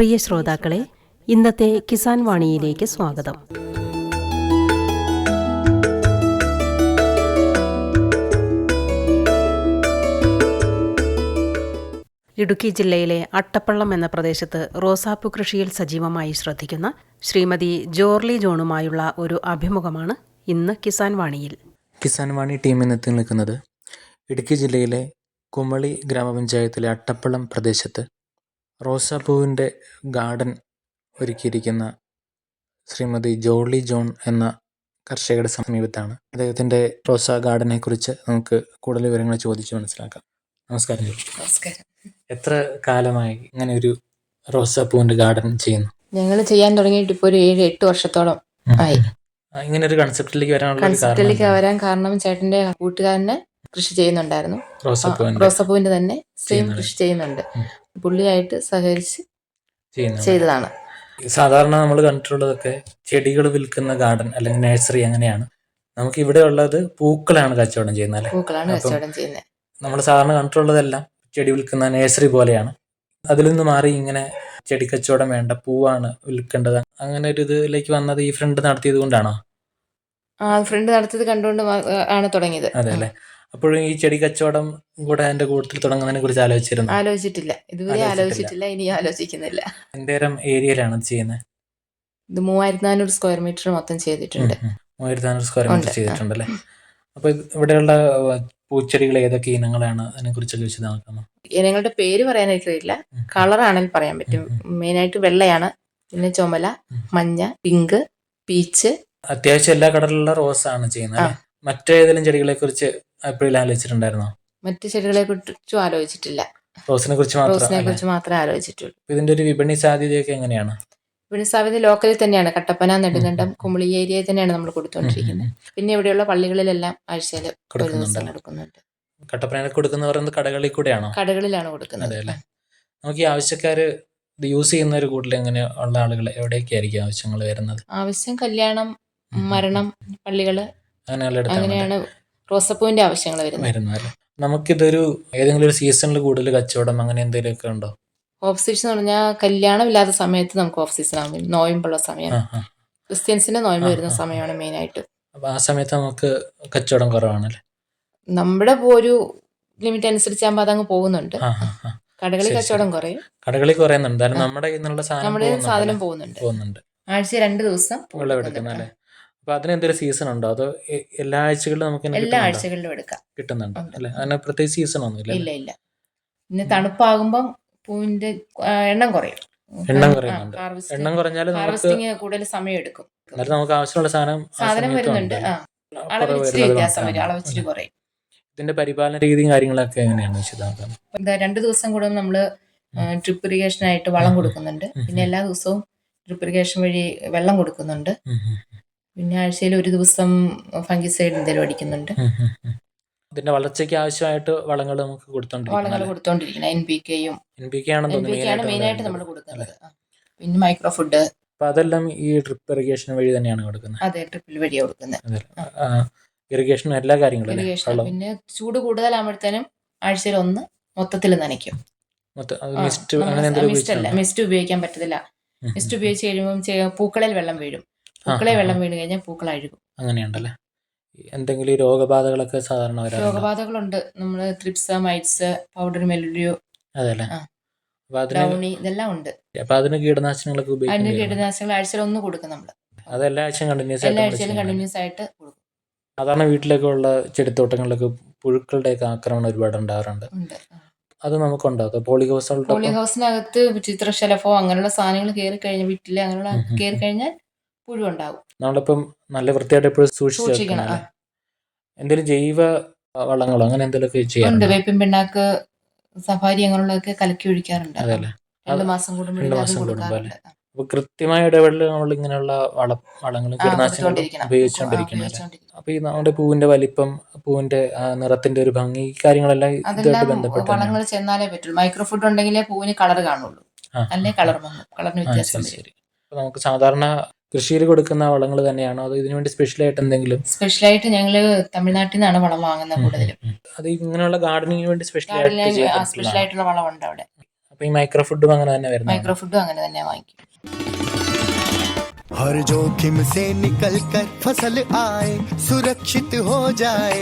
പ്രിയ ശ്രോതാക്കളെ ഇന്നത്തെ കിസാൻ വാണിയിലേക്ക് സ്വാഗതം. ഇടുക്കി ജില്ലയിലെ അട്ടപ്പള്ളം എന്ന പ്രദേശത്ത് റോസാപ്പു കൃഷിയിൽ സജീവമായി ശ്രദ്ധിക്കുന്ന ശ്രീമതി ജോർലി ജോണുമായുള്ള ഒരു അഭിമുഖമാണ് ഇന്ന് കിസാൻ വാണിയിൽ. കിസാൻ വാണി ടീമിൽ എത്തി നിൽക്കുന്നത് ഇടുക്കി ജില്ലയിലെ കുമളി ഗ്രാമപഞ്ചായത്തിലെ അട്ടപ്പള്ളം പ്രദേശത്ത് റോസാപ്പൂവിന്റെ ഗാർഡൻ ഒരുക്കിയിരിക്കുന്ന ശ്രീമതി ജോളി ജോൺ എന്ന കർഷകരുടെ സമീപത്താണ്. അദ്ദേഹത്തിന്റെ റോസാ ഗാർഡനെ കുറിച്ച് നമുക്ക് കൂടുതൽ വിവരങ്ങൾ ചോദിച്ച് മനസ്സിലാക്കാം. നമസ്കാരം നമസ്കാരം. എത്ര കാലമായി ഇങ്ങനെ ഒരു റോസാപ്പൂവിന്റെ ഗാർഡൻ ചെയ്യുന്നു? ഞങ്ങൾ ചെയ്യാൻ തുടങ്ങിയിട്ട് ഇപ്പോൾ ഒരു ഏഴ് എട്ട് വർഷത്തോളം ആയി. ഇങ്ങനെ ഒരു കൺസെപ്റ്റിലേക്ക് വരാനുള്ള കൺസെപ്റ്റിലേക്ക് വരാൻ കാരണം ചേട്ടന്റെ കൂട്ടുകാരന് കൃഷി ചെയ്യുന്നുണ്ടായിരുന്നു. റോസപ്പൂവിന്റെ തന്നെ സെയിം കൃഷി ചെയ്യുന്നുണ്ട്. പുള്ളിയായിട്ട് സഹകരിച്ച് ചെയ്തതാണ്. സാധാരണ നമ്മൾ കണ്ടിട്ടുള്ളതൊക്കെ ചെടികൾ വിൽക്കുന്ന ഗാർഡൻ അല്ലെങ്കിൽ നഴ്സറി അങ്ങനെയാണ്. നമുക്ക് ഇവിടെ ഉള്ളത് പൂക്കളാണ് കച്ചവടം ചെയ്യുന്നത് അല്ലെ? പൂക്കളാണ് കച്ചവടം ചെയ്യുന്നത്. നമ്മൾ സാധാരണ കണ്ടിട്ടുള്ളതെല്ലാം ചെടി വിൽക്കുന്ന നഴ്സറി പോലെയാണ്. അതിൽ നിന്ന് മാറി ഇങ്ങനെ ചെടി കച്ചവടം വേണ്ട പൂവാണ് വിൽക്കേണ്ടത്. അങ്ങനെ ഒരു ഇതിലേക്ക് വന്നത് ഈ ഫ്രണ്ട് നടത്തിയത് കൊണ്ടാണോ? ആ ഫ്രണ്ട് നടത്തിയത് കണ്ടുകൊണ്ട് ആണ് തുടങ്ങിയത്. അതെ അല്ലേ? അപ്പോഴും ഈ ചെടി കച്ചവടം കൂടെ അതിന്റെ കൂട്ടത്തിൽ തുടങ്ങുന്നതിനെ കുറിച്ച് ആലോചിച്ചിരുന്നു? ആലോചിച്ചിട്ടില്ല. ഇതുവരെ ആലോചിച്ചിട്ടില്ല. ഇനി ആലോചിക്കുന്നില്ല. എന്തേരം ഏരിയയിലാണ് ഇത് ചെയ്യുന്നത് ഇത് മൂവായിരത്തി നാനൂറ് സ്ക്വയർ മീറ്റർ മൊത്തം ചെയ്തിട്ടുണ്ട്. മൂവായിരത്തി നാനൂറ് സ്ക്വയർ മീറ്റർ ചെയ്തിട്ടുണ്ട് അല്ലേ അപ്പൊ ഇവിടെയുള്ള പൂച്ചെടികൾ ഏതൊക്കെ ഇനങ്ങളാണ് അതിനെ കുറിച്ചൊക്കെ വിശദമാക്കാമോ ഇനങ്ങളുടെ പേര് പറയാൻ എനിക്കറിയില്ല കളറാണെങ്കിൽ പറയാൻ പറ്റും. മെയിൻ ആയിട്ട് വെള്ളയാണ്. പിന്നെ ചുമല മഞ്ഞ പിങ്ക് പീച്ച്. അത്യാവശ്യം എല്ലാ കളറിലുള്ള റോസ് ആണ് ചെയ്യുന്നത്? മറ്റേതെങ്കിലും ചെടികളെ കുറിച്ച് എപ്പോഴും ആലോചിച്ചിട്ടുണ്ടായിരുന്നോ? മറ്റു ചെടികളെ കുറിച്ചും ആലോചിച്ചിട്ടില്ല. റോസിനെ കുറിച്ച് മാത്രം റോസിനെ? കുറിച്ച് മാത്രമേ ആലോചിച്ചിട്ടുള്ളൂ. ഇതിന്റെ ഒരു വിപണി സാധ്യതയൊക്കെ എങ്ങനെയാണ്? വിപണി സാധ്യത ലോക്കലിൽ തന്നെയാണ്. കട്ടപ്പന നെടുങ്കണ്ടം കുമളി ഏരിയയിൽ തന്നെയാണ് നമ്മൾ കൊടുത്തുകൊണ്ടിരിക്കുന്നത്. പിന്നെ ഇവിടെയുള്ള പള്ളികളിലെല്ലാം ആഴ്ചയിൽ ഒരു ദിവസം കൊടുക്കുന്നുണ്ട്. കട്ടപ്പനയിൽ കൊടുക്കുന്ന പറയുന്നത് കടകളിൽ കൂടെയാണോ? കടകളിലാണ് കൊടുക്കുന്നത്. അതെ അല്ലേ? നമുക്ക് ഈ ആവശ്യക്കാര് ഇത് യൂസ് ചെയ്യുന്ന ഒരു കൂടുതൽ എങ്ങനെ ഉള്ള ആളുകൾ എവിടെയൊക്കെ ആയിരിക്കും ആവശ്യങ്ങൾ വരുന്നത്? ആവശ്യം കല്യാണം മരണം പള്ളികൾ അങ്ങനെയുള്ള അങ്ങനെയാണ് റോസപ്പൂവിന്റെ ആവശ്യങ്ങൾ വരുന്നത്. വരുന്നത് നമുക്കിതൊരു ഏതെങ്കിലും ഒരു സീസണിൽ കൂടുതൽ കച്ചവടം അങ്ങനെ എന്തെങ്കിലുമൊക്കെ ഉണ്ടോ? ഓഫ് സീസൺ എന്ന് പറഞ്ഞാൽ കല്യാണം ഇല്ലാത്ത സമയത്ത് നമുക്ക് ഓഫ് സീസൺ ആകും നോയമ്പുള്ള സമയം. ക്രിസ്ത്യൻസിന്റെ നോയമ്പ് വരുന്ന. സമയമാണ് മെയിനായിട്ട് അപ്പൊ ആ സമയത്ത് നമുക്ക് കച്ചവടം കുറവാണല്ലേ നമ്മുടെ ഒരു ലിമിറ്റ് അനുസരിച്ച് ആകുമ്പോൾ അതങ്ങ് പോകുന്നുണ്ട്. കടകളിൽ കച്ചവടം. കുറയും. കടകളിൽ കുറയുന്നുണ്ട്. നമ്മുടെ നമ്മുടെ പോകുന്നുണ്ട് സാധനം? പോകുന്നുണ്ട്. ആഴ്ച രണ്ട് ദിവസം വിളവെടുക്കുന്ന അല്ലേ? അപ്പൊ അതിനെന്തൊരു സീസൺ ഉണ്ടോ? അതോ എല്ലാ ആഴ്ചകളിലും നമുക്ക് എല്ലാ ആഴ്ചകളിലും എടുക്കാം. കിട്ടുന്നുണ്ടോ. അല്ലെ? അതിന് പ്രത്യേകിച്ച് സീസൺ ഒന്നും ഇല്ല ഇല്ല. ഇല്ല പിന്നെ തണുപ്പാകുമ്പം പൂവിന്റെ എണ്ണം കുറയും. എണ്ണം കുറയുന്നുണ്ട്. എണ്ണം കുറഞ്ഞാലും ഹാർവസ്റ്റിംഗ് കൂടുതൽ സമയം എടുക്കും. എന്നാലും നമുക്ക് ആവശ്യമുള്ള സാധനം സാധനം വരുന്നുണ്ട്. ഉണ്ട്. ആ. കുറവ് അളവ് ഇച്ചിരി വരുന്നത് വ്യത്യാസം വരും. മാത്രമാണ്. അളവ് ഇച്ചിരി കുറയും. ഇതിന്റെ പരിപാലന രീതിയും കാര്യങ്ങളൊക്കെ എങ്ങനെയാണ് വിശദമാക്കാൻ? എന്താ രണ്ട് ദിവസം കൂടുമ്പോൾ നമ്മൾ ഡ്രിപ്പ് ഇറിഗേഷൻ ആയിട്ട് വളം. കൊടുക്കുന്നുണ്ട്. പിന്നെ എല്ലാ ദിവസവും ഡ്രിപ്പ് ഇറിഗേഷൻ വഴി വെള്ളം കൊടുക്കുന്നുണ്ട്. പിന്നെ ആഴ്ചയിൽ ഒരു ദിവസം ഫംഗിസൈഡ് എന്തെങ്കിലും അടിക്കുന്നുണ്ട്. ഇതിന്റെ വളർച്ചയ്ക്ക് ആവശ്യമായിട്ട് വളങ്ങൾ നമുക്ക് വളങ്ങൾ കൊടുത്തോണ്ടിരിക്കും കൊടുത്തോണ്ടിരിക്കണം. എൻ പി കെയും എൻ പി കെ ആണെന്ന് പി കെ ആണ് മെയിൻ ആയിട്ട് നമ്മൾ കൊടുക്കുന്നത്. ആ. പിന്നെ മൈക്രോ ഫുഡ്. അപ്പൊ അതെല്ലാം ഈ ഡ്രിപ്പ് ഇറിഗേഷൻ വഴി തന്നെയാണ് കൊടുക്കുന്നത്. അതെ ഡ്രിപ്പിൽ വഴിയാണ് കൊടുക്കുന്നത്. ഇറിഗേഷനും എല്ലാ കാര്യങ്ങളും അല്ലേ? ഇറിഗേഷൻ വെള്ളം. പിന്നെ ചൂട് കൂടുതലാകുമ്പോഴത്തേനും ആഴ്ചയിൽ ഒന്ന് മൊത്തത്തിൽ നനയ്ക്കും. മൊത്തം മിസ്റ്റ് അങ്ങനെ എന്തെങ്കിലും മിസ്റ്റ് അല്ല? മിസ്റ്റ് ഉപയോഗിക്കാൻ പറ്റത്തില്ല. മിസ്റ്റ്. ഉപയോഗിച്ച് കഴിയുമ്പോൾ പൂക്കളിൽ വെള്ളം വീഴും. പൂക്കളെ. വെള്ളം വീണ് കഴിഞ്ഞാൽ പൂക്കൾ അഴുകും. അങ്ങനെയുണ്ടല്ലേ? എന്തെങ്കിലും രോഗബാധകളൊക്കെ സാധാരണ രോഗബാധകളുണ്ട്. നമ്മൾ ത്രിപ്സ മൈറ്റ്സ് പൗഡർ മെലുഡിയോ അതെ അല്ലേ ആ. അപ്പൊ അതിന് ഡൗണി ഇതെല്ലാം ഉണ്ട്. അപ്പൊ അതിന് കീടനാശിനികളൊക്കെ അതിന് കീടനാശിനികൾ ആഴ്ചയിൽ ഒന്ന് കൊടുക്കും നമ്മൾ അത് എല്ലാ ആഴ്ചയും കണ്ടിന്യൂസ് എല്ലാ ആയിട്ട് ആഴ്ചയിലും കണ്ടിന്യൂസ് ആയിട്ട് കൊടുക്കും. സാധാരണ വീട്ടിലൊക്കെ ഉള്ള ചെടിത്തോട്ടങ്ങളിലൊക്കെ പുഴുക്കളുടെയൊക്കെ ആക്രമണം ഒരുപാട് ഉണ്ടാകാറുണ്ട് ഉണ്ട് അത് നമുക്കുണ്ടോ? അതോ പോളിഹൗസുകളുടെ പോളി ഹൗസിനകത്ത് ചിത്രശലഭോ അങ്ങനെയുള്ള സാധനങ്ങൾ കയറി കഴിഞ്ഞാൽ വീട്ടിൽ അങ്ങനെയുള്ള കയറി കഴിഞ്ഞാൽ പുഴു ഉണ്ടാവും. നമ്മളിപ്പം നല്ല വൃത്തിയായിട്ട് എപ്പോഴും സൂക്ഷിച്ച് സൂക്ഷിക്കണം. എന്തെങ്കിലും ജൈവ വളങ്ങളോ അങ്ങനെ എന്തെങ്കിലുമൊക്കെ ചെയ്യാറുണ്ട്? വേപ്പിൻ പിണ്ണാക്ക് സഫാരി അങ്ങനെയുള്ളതൊക്കെ കലക്കി ഒഴിക്കാറുണ്ട്. അതെ അല്ലേ? രണ്ട് മാസം കൂടുമ്പോൾ രണ്ട് മാസം കൂടുമ്പോൾ കൊടുക്കാറുണ്ട്. അപ്പൊ കൃത്യമായ ഇടവേളയിൽ നമ്മൾ ഇങ്ങനെയുള്ള വള വളങ്ങളും കീടനാശിനികളും ഉപയോഗിച്ചുകൊണ്ടിരിക്കണം അപ്പൊ ഈ നമ്മുടെ പൂവിന്റെ വലിപ്പം പൂവിന്റെ നിറത്തിന്റെ ഒരു ഭംഗി കാര്യങ്ങളെല്ലാം ഇതുമായിട്ട് ബന്ധപ്പെട്ട് വളങ്ങൾ ചെന്നാലേ പറ്റുള്ളൂ. മൈക്രോ ഫുഡ് ഉണ്ടെങ്കിലേ പൂവിന് കളർ കാണുള്ളൂ. അല്ലെ കളർ കളറിന് വ്യത്യാസം നമുക്ക് സാധാരണ കൃഷിയിൽ കൊടുക്കുന്ന വളങ്ങൾ തന്നെയാണോ അതോ ഇതിനു വേണ്ടി സ്പെഷ്യൽ ആയിട്ട് എന്തെങ്കിലും സ്പെഷ്യലായിട്ട് ഞങ്ങള് തമിഴ്നാട്ടിൽ നിന്നാണ് വളം വാങ്ങുന്നത് കൂടുതലും ഉം. അത് ഇങ്ങനെയുള്ള ഗാർഡനിങ്ങിന് വേണ്ടി സ്പെഷ്യൽ ആയിട്ട് സ്പെഷ്യൽ ചെയ്തിട്ടുള്ളതാണ് ആയിട്ടുള്ള വളമുണ്ട് അവിടെ അപ്പൊ ഈ മൈക്രോ ഫുഡും അങ്ങനെ തന്നെ വരുന്നത് മൈക്രോ ഫുഡും അങ്ങനെ തന്നെ വാങ്ങിക്കും हर जोखिम से निकल कर फसल आए सुरक्षित हो जाए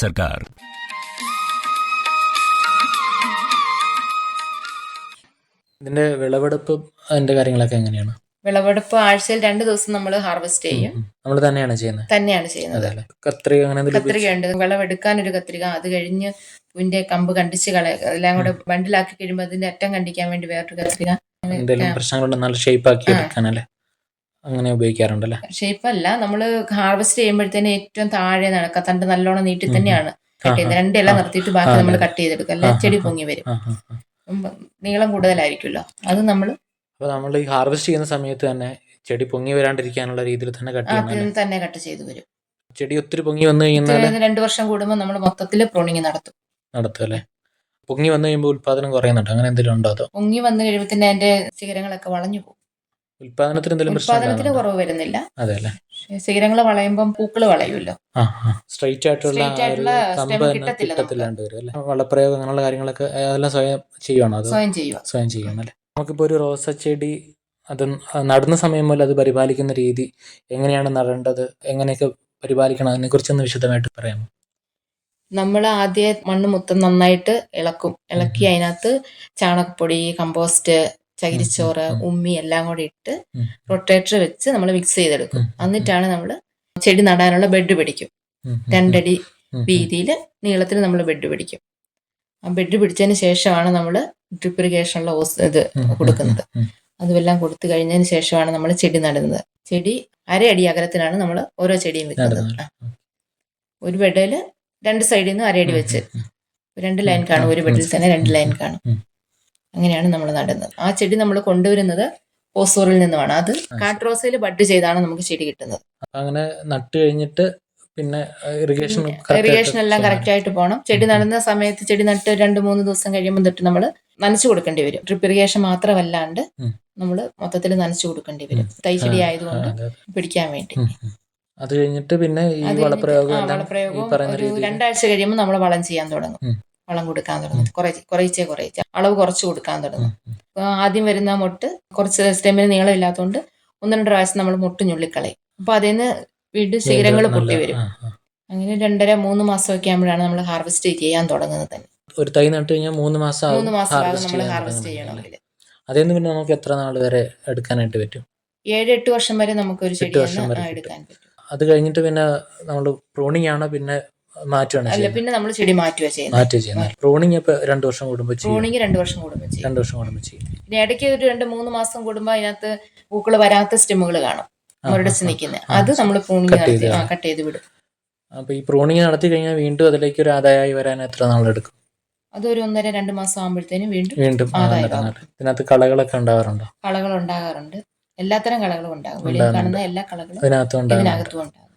सरकार ഇതിന്റെ വിളവെടുപ്പ് അതിന്റെ കാര്യങ്ങളൊക്കെ എങ്ങനെയാണ് വിളവെടുപ്പ് ആഴ്ചയിൽ രണ്ട് ദിവസം നമ്മൾ ഹാർവെസ്റ്റ് ചെയ്യും നമ്മൾ തന്നെയാണ് ചെയ്യുന്നത് തന്നെയാണ് ചെയ്യുന്നത് അതെ അല്ലേ കത്രിക അങ്ങനെ എന്തെങ്കിലും കത്രിക ഉണ്ട് വിളവെടുക്കാൻ ഒരു കത്രിക അത് കഴിഞ്ഞ് പൂവിന്റെ കമ്പ് കണ്ടിച്ച് കളയ എല്ലാം കൂടെ ബണ്ടിലാക്കി കഴിയുമ്പോൾ അതിന്റെ അറ്റം കണ്ടിക്കാൻ വേണ്ടി വേറൊരു കത്രിക എന്തെങ്കിലും പ്രശ്നങ്ങളുണ്ട് നല്ല ഷേപ്പ് ആക്കി ആ. എടുക്കാനല്ലേ അങ്ങനെ ഉപയോഗിക്കാറുണ്ടല്ലേ? അല്ല നമ്മൾ ഹാർവെസ്റ്റ് ചെയ്യുമ്പോഴത്തേന് ഏറ്റവും താഴെ നടക്ക തണ്ട് നല്ലോണം നീട്ടി തന്നെയാണ്. കട്ട് ചെയ്യുന്നത്. ആ, രണ്ടില ആ. നിർത്തിയിട്ട് ബാക്കി ആ, നമ്മൾ അതെ. കട്ട് ചെയ്തെടുക്കും. അല്ലെ? ആ, ആ, ചെടി ആ. പൊങ്ങി വരും. ആ, ആ, ആ. ഉം, നീളം കൂടുതലായിരിക്കുമല്ലോ. അത് നമ്മൾ അപ്പൊ നമ്മൾ ഈ ഹാർവെസ്റ്റ് ചെയ്യുന്ന സമയത്ത് തന്നെ ചെടി പൊങ്ങി വരാണ്ടിരിക്കാനുള്ള രീതിയിൽ തന്നെ കട്ട് ചെയ്യണം അല്ലേ? തന്നെ കട്ട് ചെയ്ത് വരും. ചെടി ഒത്തിരി പൊങ്ങി വന്നു കഴിഞ്ഞാൽ രണ്ടു വർഷം കൂടുമ്പോൾ നമ്മൾ മൊത്തത്തിൽ പ്രൂണിങ് നടത്തും. നടത്തും അല്ലേ? പൊങ്ങി വന്നു കഴിയുമ്പോൾ ഉത്പാദനം കുറയുന്നുണ്ട്. അങ്ങനെ എന്തെങ്കിലും ഉണ്ടോ അതോ? പൊങ്ങി വന്നു കഴിയുമ്പോൾ അതിന്റെ ശിഖരങ്ങളൊക്കെ വളഞ്ഞു പോകും. എന്തെങ്കിലും പ്രശ്നം ഉത്പാദനത്തിന് കുറവ് വരുന്നില്ല. അതെ അല്ലേ ശിഖരങ്ങൾ വളയുമ്പം പൂക്കൾ വളയുമല്ലോ. സ്ട്രൈറ്റ് ആയിട്ടുള്ള കമ്പ് കിട്ടത്തില്ലാണ്ട് വരും അല്ലേ വളപ്രയോഗം അങ്ങനെയുള്ള കാര്യങ്ങളൊക്കെ അതെല്ലാം സ്വയം ചെയ്യുവാണോ? അത് സ്വയം ചെയ്യുക സ്വയം ചെയ്യണം അല്ലേ? നമുക്കിപ്പോൾ ഒരു റോസ ചെടി അത് നടുന്ന സമയം മുതൽ അത് പരിപാലിക്കുന്ന രീതി എങ്ങനെയാണ് നടേണ്ടത്? എങ്ങനെയൊക്കെ പരിപാലിക്കണം? അതിനെ കുറിച്ചൊന്ന് വിശദമായിട്ട് പറയാമോ? നമ്മൾ ആദ്യം മണ്ണ് മൊത്തം നന്നായിട്ട് ഇളക്കും. ഇളക്കി അതിനകത്ത് ചാണകപ്പൊടി കമ്പോസ്റ്റ് ചകിരിച്ചോറ്. ഉമ്മി എല്ലാം കൂടി ഇട്ട് റൊട്ടേറ്റർ വെച്ച് നമ്മൾ മിക്സ് ചെയ്തെടുക്കും. എന്നിട്ടാണ് നമ്മൾ ചെടി നടാനുള്ള ബെഡ് പിടിക്കും. രണ്ടടി. വീതിയിൽ നീളത്തിൽ നമ്മൾ ബെഡ് പിടിക്കും. ആ ബെഡ് പിടിച്ചതിന് ശേഷമാണ് നമ്മൾ ഡ്രിപ്പ് ഇറിഗേഷനുള്ള ഓസ് ഇത് കൊടുക്കുന്നത്. അതുമെല്ലാം കൊടുത്തു കഴിഞ്ഞതിന് ശേഷമാണ് നമ്മൾ ചെടി നടുന്നത്. ചെടി അരയടി അകലത്തിലാണ് നമ്മൾ ഓരോ ചെടിയും വെക്കുന്നത് ഒരു ബെഡിൽ രണ്ട് സൈഡിൽ നിന്ന് അരയടി വെച്ച്. രണ്ട് ലൈൻ കാണും. ഒരു ബെഡിൽ തന്നെ രണ്ട് ലൈൻ കാണും. അങ്ങനെയാണ് നമ്മൾ നടുന്നത്. ആ ചെടി നമ്മൾ കൊണ്ടുവരുന്നത് ഓസോറിൽ നിന്നുമാണ്. അത് കാട്രോസയിൽ ബഡ് ചെയ്താണ് നമുക്ക് ചെടി കിട്ടുന്നത്. അങ്ങനെ നട്ട് കഴിഞ്ഞിട്ട് പിന്നെ ഇറിഗേഷൻ ഇറിഗേഷൻ എല്ലാം കറക്റ്റ് ആയിട്ട് പോകണം ചെടി നടുന്ന സമയത്ത് ചെടി നട്ട് രണ്ട് മൂന്ന് ദിവസം കഴിയുമ്പോൾ തൊട്ട് നമ്മൾ നനച്ചു കൊടുക്കേണ്ടി വരും. ഡ്രിപ്പ് ഇറിഗേഷൻ മാത്രമല്ലാണ്ട്. നമ്മൾ മൊത്തത്തിൽ നനച്ചു കൊടുക്കേണ്ടി വരും. തൈ ചെടി ആയതുകൊണ്ട് പിടിക്കാൻ വേണ്ടി. അത് കഴിഞ്ഞിട്ട് പിന്നെ ഈ വളപ്രയോഗം രണ്ടാഴ്ച കഴിയുമ്പോൾ നമ്മൾ വളം ചെയ്യാൻ തുടങ്ങും. വളം കൊടുക്കാൻ തുടങ്ങും കുറേ കുറേച്ചേ കുറേച്ചേ. അളവ് കുറച്ച് കൊടുക്കാൻ തുടങ്ങും അപ്പോൾ ആദ്യം വരുന്ന മുട്ട് കുറച്ച് സ്റ്റെമ്മിന് നീളമില്ലാത്തതുകൊണ്ട് ഒന്ന് രണ്ട് പ്രാവശ്യം നമ്മൾ മുട്ട് ഞുള്ളിക്കളയും. അപ്പോൾ അതിൽ നിന്ന് വീണ്ടും ശീലങ്ങൾ പൊട്ടി വരും. അങ്ങനെ രണ്ടര മൂന്ന് മാസമൊക്കെ ആകുമ്പോഴാണ് നമ്മൾ ഹാർവെസ്റ്റ് ചെയ്യാൻ തുടങ്ങുന്നത് തന്നെ. ഒരു തൈ നട്ട് കഴിഞ്ഞാൽ മൂന്ന് മാസം മൂന്ന് മാസം നമ്മൾ ഹാർവെസ്റ്റ്? ചെയ്യണമെങ്കിൽ. അതിൽ നിന്ന് പിന്നെ നമുക്ക് എത്ര നാൾ വരെ എടുക്കാനായിട്ട് പറ്റും? ഏഴ് എട്ട് വർഷം വരെ നമുക്ക് ഒരു ചെടി എടുക്കാൻ പറ്റും. അത് കഴിഞ്ഞിട്ട് പിന്നെ നമ്മൾ പ്രോണിങ് ആണ് പിന്നെ മാറ്റുകയാണ് അല്ല പിന്നെ നമ്മൾ ചെടി മാറ്റുക ചെയ്യുന്നത്. മാറ്റുക ചെയ്യുന്നത്. പ്രൂണിങ് ഇപ്പൊ രണ്ടു വർഷം കൂടുമ്പോൾ ചെയ്യും. പ്രൂണിങ് രണ്ട് വർഷം കൂടുമ്പോൾ ചെയ്യും. രണ്ട് വർഷം കൂടുമ്പോൾ ചെയ്യും. പിന്നെ ഇടയ്ക്ക് ഒരു രണ്ട് മൂന്ന് മാസം കൂടുമ്പോൾ അതിനകത്ത് പൂക്കൾ വരാത്ത സ്റ്റെമ്മുകൾ കാണും. മുരടിച്ച് നിൽക്കുന്നത് അത് നമ്മൾ പ്രൂണിങ് നടത്തി കട്ട് ചെയ്ത് വിടും. അപ്പൊ ഈ പ്രൂണിങ് നടത്തി കഴിഞ്ഞാൽ വീണ്ടും അതിലേക്ക് ഒരു ആദായമായി വരാൻ എത്ര നാളെടുക്കും അതൊരു ഒന്നര രണ്ട് മാസം ആകുമ്പോഴത്തേനും വീണ്ടും വീണ്ടും. ഇതിനകത്ത് കളകളൊക്കെ ഉണ്ടാവാറുണ്ടോ? കളകൾ ഉണ്ടാകാറുണ്ട്. എല്ലാത്തരം കളകളും ഉണ്ടാകും. വെളിയിൽ കാണുന്ന എല്ലാ കളകളും അതിനകത്തും ഇതിനകത്തും ഉണ്ടാകും.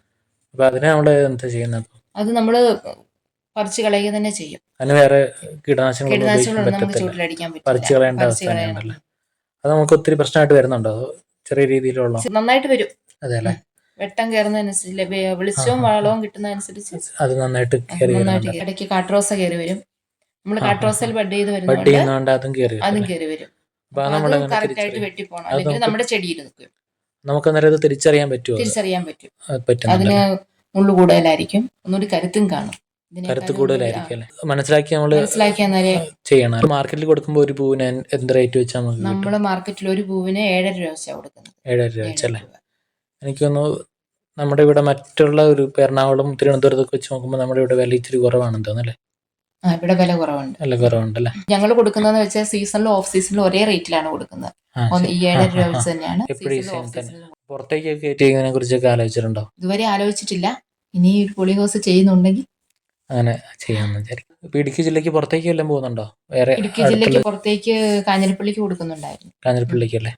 അപ്പൊ അതിനെ നമ്മൾ എന്താ ചെയ്യുന്നത്? അത് നമ്മൾ പറിച്ചു കളയുക തന്നെ ചെയ്യും. അതിന് വേറെ കീടനാശികളൊന്നും നമുക്ക് ചൂട്ടിലടിക്കാൻ പറ്റില്ല. അത് നമുക്ക് ഒത്തിരി പ്രശ്നമായിട്ട് വരുന്നുണ്ടോ? ചെറിയ രീതിയിലുള്ള നന്നായിട്ട് വരും. അതെ അല്ലേ? വെട്ടം കയറുന്നതനുസരിച്ച് വെളിച്ചവും വളവും കിട്ടുന്നതനുസരിച്ച് അത് നന്നായിട്ട് നന്നായിട്ട് ഇടയ്ക്ക് കാട്രോസ കയറി വരും. നമ്മൾ കാട്രോസയിൽ ബഡ് ചെയ്ത് വരുന്നുണ്ട് അതും കയറി അതും വരും. കറക്റ്റ് ആയിട്ട് വെട്ടിപ്പോണം. അത് അല്ലെങ്കിൽ നമ്മുടെ ചെടിയിൽ നിൽക്കും. നമുക്ക് അന്നേരം അത് തിരിച്ചറിയാൻ പറ്റുമോ തിരിച്ചറിയാൻ പറ്റും. അത് അതിന് മുള്ളു കൂടുതലായിരിക്കും ഒന്നുകൂടി കരുത്തും കാണും. കരുത്ത് കൂടുതലായിരിക്കും അല്ലേ? മനസ്സിലാക്കി നമ്മൾ മനസ്സിലാക്കിയാൽ ചെയ്യണം. മാർക്കറ്റിൽ കൊടുക്കുമ്പോൾ ഒരു പൂവിന് എന്ത് റേറ്റ് വെച്ചാൽ നമുക്ക് നമ്മുടെ മാർക്കറ്റിൽ ഒരു പൂവിന് ഏഴര രൂപ വെച്ചാണ് കൊടുക്കുന്നത്. ഏഴര രൂപ വെച്ചല്ലേ തോന്നുന്നു നമ്മുടെ ഇവിടെ മറ്റുള്ള ഒരു എറണാകുളം തിരുവനന്തപുരത്തൊക്കെ വെച്ച് നോക്കുമ്പോൾ നമ്മുടെ ഇവിടെ വില ഇച്ചിരി കുറവാണെന്ന് തോന്നുന്നല്ലേ ആ ഇവിടെ വില കുറവുണ്ട്. വില കുറവുണ്ടല്ലേ ഞങ്ങൾ കൊടുക്കുന്നതെന്ന് വെച്ചാൽ സീസണിലും ഓഫ് സീസണിലും ഒരേ റേറ്റിലാണ് കൊടുക്കുന്നത്. ഈ ഏഴര രൂപ വെച്ച് തന്നെയാണ്. പുറത്തേക്കൊക്കെ കുറിച്ചൊക്കെ ആലോചിച്ചിട്ടുണ്ടോ? ഇതുവരെ ആലോചിച്ചിട്ടില്ല. ഇനി ഒരു പൊളി ഹൗസ് ചെയ്യുന്നുണ്ടെങ്കിൽ? അങ്ങനെ ചെയ്യാമെന്ന് വിചാരിക്കും ഇപ്പൊ ഇടുക്കി ജില്ലക്ക് പുറത്തേക്ക് വല്ലതും പോകുന്നുണ്ടോ? വേറെ ഇടുക്കി ജില്ലയ്ക്ക് പുറത്തേക്ക് കാഞ്ഞിരപ്പള്ളിക്ക് കൊടുക്കുന്നുണ്ടായിരുന്നു. കാഞ്ഞിരപ്പള്ളിക്ക് അല്ലേ?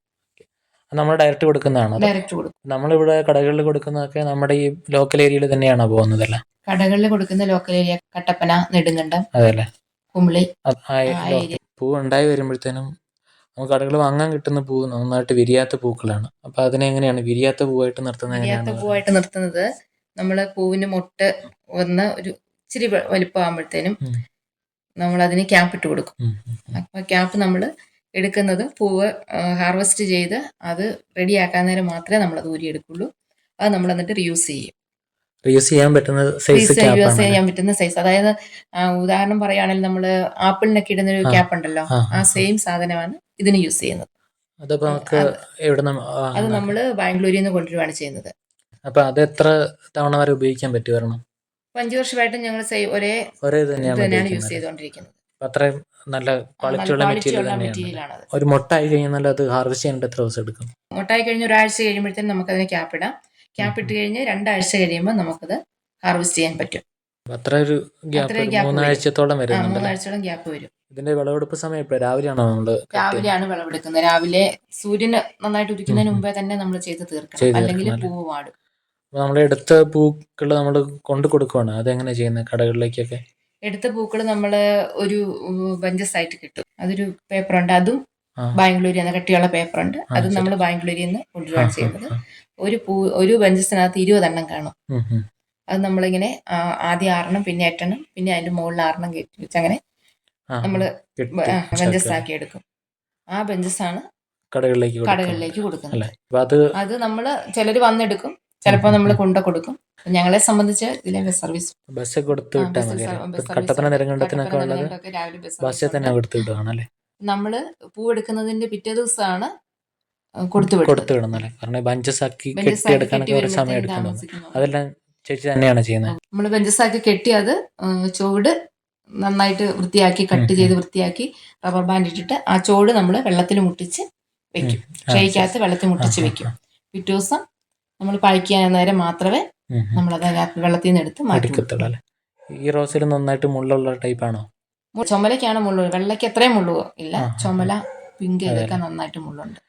നമ്മൾ ഡയറക്റ്റ് കൊടുക്കുന്നതാണോ? ഡയറക്റ്റ് കൊടുക്കും. നമ്മളിവിടെ കടകളിൽ കൊടുക്കുന്നതൊക്കെ നമ്മുടെ ഈ ലോക്കൽ ഏരിയയിൽ തന്നെയാണോ പോകുന്നത് അല്ലേ കടകളിൽ കൊടുക്കുന്ന ലോക്കൽ ഏരിയ കട്ടപ്പന നെടുങ്കണ്ടം അതെല്ലേ. കുമിളി അത് ആ ആ ലോ- ഏരിയ. പൂ ഉണ്ടായി വരുമ്പോഴത്തേനും നമുക്ക് കടകൾ വാങ്ങാൻ കിട്ടുന്ന പൂ നന്നായിട്ട് വിരിയാത്ത പൂക്കളാണ്. അപ്പൊ അതിനെ എങ്ങനെയാണ് വിരിയാത്ത പൂവായിട്ട് നിർത്തുന്നത് വിരിയാത്ത എങ്ങനെയാണ് പൂവായിട്ട് നിർത്തുന്നത്. നമ്മൾ പൂവിന് മുട്ട് വന്ന് ഒരു ഇച്ചിരി വലിപ്പമാകുമ്പോഴത്തേനും നമ്മൾ അതിന് ക്യാപ്പ് ഇട്ട് കൊടുക്കും. അപ്പൊ. ക്യാപ്പ് നമ്മൾ എടുക്കുന്നത് പൂവ് ഹാർവെസ്റ്റ് ചെയ്ത് അത് റെഡി റെഡിയാക്കാൻ നേരം മാത്രമേ നമ്മൾ അത് ഊരിയെടുക്കുള്ളൂ. അത് നമ്മൾ എന്നിട്ട് റീയൂസ് ചെയ്യും. റിയൂസ് ചെയ്യാൻ പറ്റുന്ന സൈസ് യൂസ് ചെയ്യാൻ പറ്റുന്ന സൈസ് അതായത് ഉദാഹരണം പറയുകയാണെങ്കിൽ നമ്മൾ ആപ്പിളിനൊക്കെ ഇടുന്ന ഒരു. ക്യാപ്പ് ഉണ്ടല്ലോ ആ, സെയിം സാധനമാണ് ഇതിന് യൂസ് ചെയ്യുന്നത്. അത് നമ്മൾ ബാംഗ്ലൂരിൽ നിന്ന് കൊണ്ടുവരുവാണ് ചെയ്യുന്നത്. അപ്പൊ അത് എത്ര തവണ വരെ ഉപയോഗിക്കാൻ പറ്റും വരണം? അഞ്ചു വർഷമായിട്ട് ഞങ്ങൾ ഒരേ ഒരേ തന്നെയാണ് യൂസ് ചെയ്തുകൊണ്ടിരിക്കുന്നത്. അത്രയും നല്ല ക്വാളിറ്റിയുള്ള മെറ്റീരിയൽ തന്നെയാണ്. ഒരു മുട്ടായി കഴിഞ്ഞാൽ അത് ഹാർവെസ്റ്റ് ചെയ്യാനായിട്ട് എത്ര ദിവസം എടുക്കും? മുട്ടായി കഴിഞ്ഞ് ഒരാഴ്ച കഴിയുമ്പോഴത്തേനും നമുക്കതിന് ക്യാപ്പ് ഇടാം. ക്യാപ്പ് ഇട്ട് കഴിഞ്ഞ് രണ്ടാഴ്ച കഴിയുമ്പോൾ നമുക്കത് ഹാർവെസ്റ്റ് ചെയ്യാൻ പറ്റും. അത്ര ഒരു ഗ്യാപ്പ് മൂന്നാഴ്ചത്തോളം വരും. മൂന്നാഴ്ചയോളം ഗ്യാപ്പ് വരും. ഇതിന്റെ വിളവെടുപ്പ് സമയം ഇപ്പൊ രാവിലെയാണോ നമ്മൾ രാവിലെയാണ് വിളവെടുക്കുന്നത്. രാവിലെ സൂര്യന് നന്നായിട്ട് ഉദിക്കുന്നതിന് മുമ്പേ തന്നെ നമ്മൾ ചെയ്ത് തീർക്കണം. അല്ലെങ്കിൽ പൂവ് വാടും. അപ്പൊ നമ്മൾ എടുത്ത പൂക്കൾ നമ്മൾ കൊണ്ടു കൊടുക്കുവാണ്. അതെങ്ങനെ ചെയ്യുന്നത് കടകളിലേക്കൊക്കെ? എടുത്ത പൂക്കൾ നമ്മൾ ഒരു ബഞ്ചസ് ആയിട്ട് കിട്ടും. അതൊരു പേപ്പർ ഉണ്ട് അതും. ബാംഗ്ലൂരിൽ നിന്ന് കട്ടിയുള്ള പേപ്പർ ഉണ്ട് അത് നമ്മൾ ബാംഗ്ലൂരിൽ നിന്ന് കൊണ്ടുവരാൻ ചെയ്യുന്നത്. ഒരു പൂ ഒരു ബഞ്ചസിനകത്ത് ഇരുപതെണ്ണം കാണും. അത് നമ്മളിങ്ങനെ ആദ്യം ആറെണ്ണം പിന്നെ എട്ടെണ്ണം പിന്നെ അതിന്റെ മുകളിൽ ആറെണ്ണം കയറ്റി വെച്ച് അങ്ങനെ നമ്മൾ ബഞ്ചസ് ആക്കി എടുക്കും. ആ ബഞ്ചസ് ആണ് കടകളിലേക്ക് കടകളിലേക്ക് കൊടുക്കുന്നത്. അത് അത് നമ്മൾ ചിലർ വന്നെടുക്കും. ചിലപ്പോൾ നമ്മൾ കൊണ്ട കൊടുക്കും. ഞങ്ങളെ സംബന്ധിച്ച് ഇതിലെ ബസ് സർവീസ് ബസ് കൊടുത്ത് വിട്ടാൽ മതി കട്ടപ്പന നെടുങ്കണ്ടത്തിനൊക്കെ ഉള്ളത് രാവിലെ ബസ് ബസ്സിൽ തന്നെ ഉണ്ട്. കൊടുത്ത് വിടുകയാണ് അല്ലേ? നമ്മൾ പൂ എടുക്കുന്നതിന്റെ പിറ്റേ ദിവസമാണ് കൊടുത്തു കൊടുത്തു വിടുന്നത് വിടുന്നല്ലേ കാരണം ബഞ്ചസ് ആക്കി ബെഞ്ചസ് ആക്കി കെട്ടിയെടുക്കാനൊക്കെ കെട്ടി ഒരു സമയം വരുമ്പോഴത്തേനും അതെല്ലാം ചേച്ചി തന്നെയാണ് ചെയ്യുന്നത്. നമ്മൾ ബെഞ്ചസാക്കി കെട്ടി അത് ചോട് ചുവട് നന്നായിട്ട് വൃത്തിയാക്കി കട്ട് ചെയ്ത് വൃത്തിയാക്കി റബ്ബർ ബാൻഡ് ഇട്ടിട്ട് ആ ചോട് നമ്മൾ വെള്ളത്തിൽ മുട്ടിച്ച് വെക്കും. ക്ഷയിക്കാത്ത വെള്ളത്തിൽ മുട്ടിച്ച് വെക്കും. പിറ്റേ ദിവസം നമ്മൾ പഴിക്കാൻ നേരം മാത്രമേ അതിനകത്ത് വെള്ളത്തിൽ നിന്ന് എടുത്ത് മാറ്റിക്കത്തുള്ളൂ അല്ലേ? ഈ റോസിൽ നന്നായിട്ട് മുള്ളുള്ള ടൈപ്പാണോ? ചുമലക്കാണ് മുള്ളു. വെള്ളയ്ക്ക് എത്രയും മുള്ളു ഇല്ല. ചുമല പിങ്ക്. ഇതൊക്കെ നന്നായിട്ട് മുള്ളുണ്ട്.